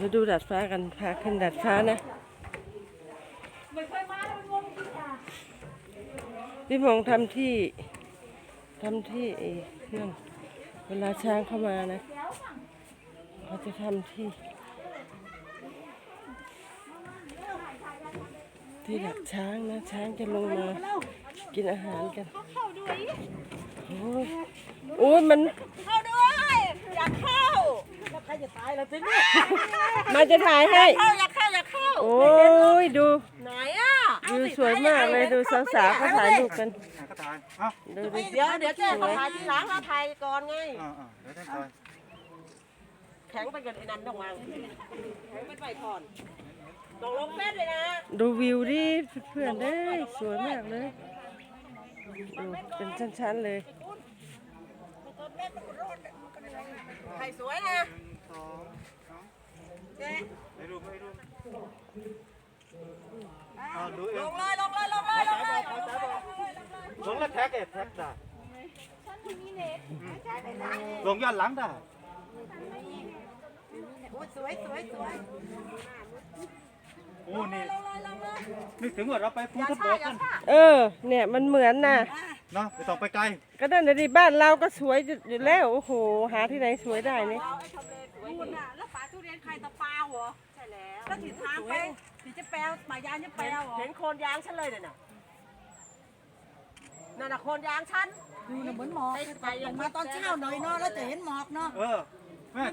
มาดูดัดฟ้ากันพาขึ้นดัดฟ้านะพี่พงษ์ทำที่ทำที่ไอ้เครื่องเวลาช้างเข้ามานะเขาจะทำที่ ที่ดักช้างนะ ช้างจะลงมากินอาหารกัน โอ้ยโอ้ยมัน เข้าด้วยอยากเข้าแล้วใคร จะตายล่ะทีนี้มาจะถ่ายให้ เข้าอยากเข้าอยากเข้าโอ้ยดู ไหนอะวิวสวยมากเลยดูสาวๆเขาถ่ายรูปกันไหนก็ตายเอ้าดูดิเดี๋ยวเดี๋ยวเจ๊เขาถ่ายทีหลังเราถ่ายก่อนไงอ่าอ่าเดี๋ยวท่านตายแข็งไปกันไอ้นั่นต้องวางแข็งเป็นใบถอนต้องลงเฟซเลยนะ ดูวิวดิเพื่อนๆเด้ยสวยมากเลยดูเป็นชั้นๆเลย ใครสวยนะ สองสามเจ๊ไปดูไปดูอ่าดูเอลงงเลยลงเลยลงเลยลงเลยลงแล้วแท็กเอ็ดแท็กได้ลงย้อนหลังได้โอ้ยสวยสวยสวยโอ้นี่ลงเลยลงเลยนึกถึงว่าเราไปภูอย่าทับช้าเบิกอย่ากันช้าเออ เนี่ยมันเหมือนน่ะ เนาะไม่ต้องไปไกลก็นั่นนะดิบ้านเราก็สวยอยู่แล้ว โอ้โห หาที่ไหนสวยได้นี่เราไอ้ทำเล สวยคุณน่ะแล้วป่าทุเรียนใครตะปาเหรอใช่แล้วแล้วถีทางไปถีจะแปลวป่ายางจะแปลวเหรอเห็นโคนยางฉันเลยเนี่ยน่ะนั่นน่ะโคนยางฉันดูน่ะเหมือนหมอกไปไปลงมาตอนเช้าหน่อยเนาะแล้วจะเห็นหมอกเนาะเออแม่